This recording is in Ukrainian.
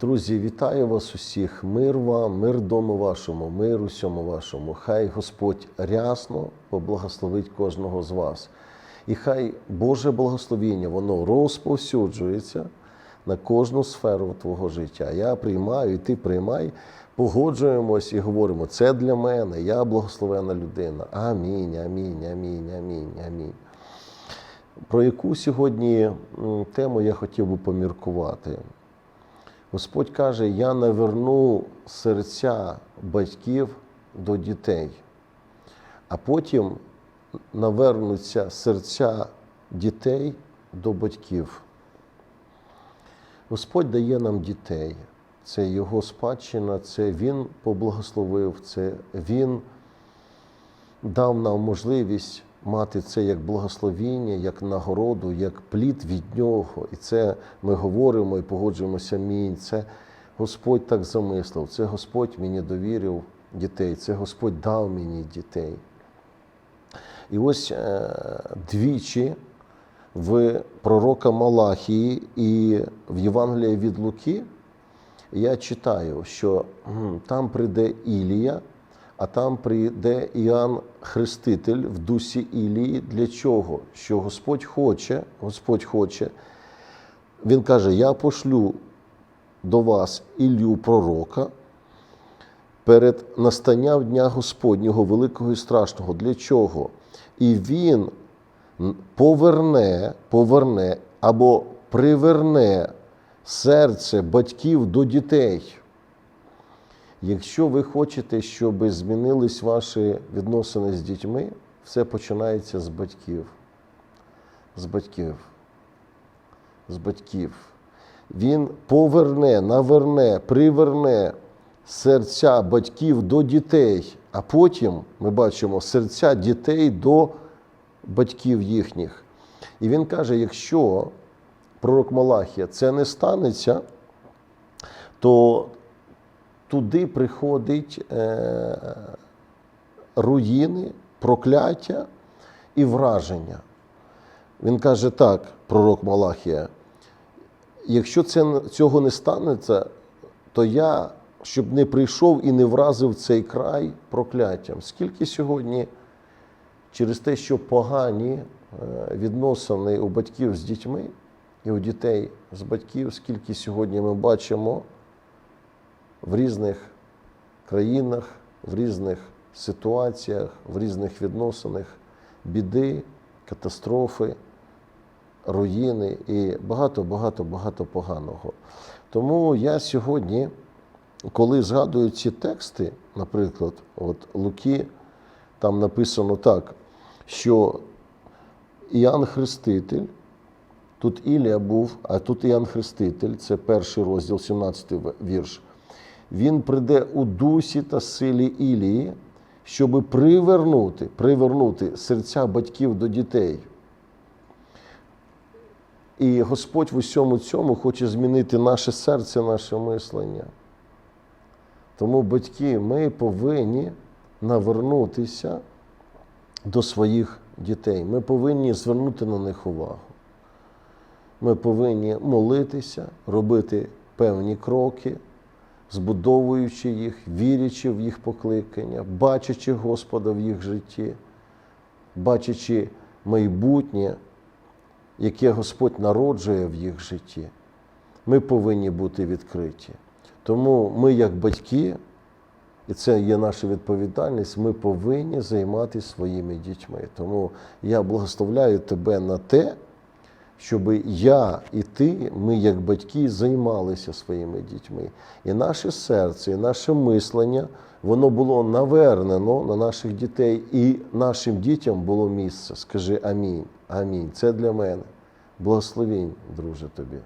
Друзі, вітаю вас усіх. Мир вам, мир дому вашому, мир усьому вашому. Хай Господь рясно поблагословить кожного з вас. І хай Боже благословіння, воно розповсюджується на кожну сферу твого життя. Я приймаю, і ти приймай, погоджуємось і говоримо: це для мене, я благословена людина. Амінь, амінь, амінь, амінь, амінь. Про яку сьогодні тему я хотів би поміркувати? Господь каже: Я наверну серця батьків до дітей, а потім навернуться серця дітей до батьків. Господь дає нам дітей. Це Його спадщина, це Він поблагословив, це Він дав нам можливість мати це як благословіння, як нагороду, як плід від нього. І це ми говоримо і погоджуємося. Амінь. Це Господь так замислив. Це Господь мені довірив дітей, це Господь дав мені дітей. І ось е, двічі в пророка Малахії і в Євангелії від Луки я читаю, що там прийде Ілія, а там прийде Іоанн Хреститель в дусі Ілії. Для чого? Що Господь хоче, Господь хоче, Він каже: Я пошлю до вас Ілью пророка перед настанням дня Господнього, великого і страшного. Для чого? І він поверне, поверне або приверне серце батьків до дітей. Якщо ви хочете, щоб змінились ваші відносини з дітьми, все починається з батьків. З батьків. З батьків. Він поверне, наверне, приверне серця батьків до дітей, а потім ми бачимо серця дітей до батьків їхніх. І він каже: якщо пророк Малахія це не станеться, то туди приходить е, руїни, прокляття і враження. Він каже так, пророк Малахія, якщо це, цього не станеться, то я, щоб не прийшов і не вразив цей край прокляттям. Скільки сьогодні через те, що погані е, відносини у батьків з дітьми і у дітей з батьків, скільки сьогодні ми бачимо в різних країнах, в різних ситуаціях, в різних відносинах біди, катастрофи, руїни і багато, багато, багато поганого. Тому я сьогодні, коли згадую ці тексти, наприклад, от Луки, там написано так, що Іоанн Хреститель, тут Ілія був, а тут Іоанн Хреститель, це перший розділ, 17 вірш. Він прийде у дусі та силі Ілії, щоб привернути, привернути серця батьків до дітей. І Господь в усьому цьому хоче змінити наше серце, наше мислення. Тому, батьки, ми повинні навернутися до своїх дітей. Ми повинні звернути на них увагу. Ми повинні молитися, робити певні кроки, збудовуючи їх, вірячи в їх покликання, бачачи Господа в їх житті, бачачи майбутнє, яке Господь народжує в їх житті. Ми повинні бути відкриті. Тому ми, як батьки, і це є наша відповідальність, ми повинні займатися своїми дітьми. Тому я благословляю тебе на те, щоб я і ти, ми, як батьки, займалися своїми дітьми. І наше серце, і наше мислення, воно було навернено на наших дітей, і нашим дітям було місце. Скажи амінь. Амінь. Це для мене. Благословінь, друже, тобі.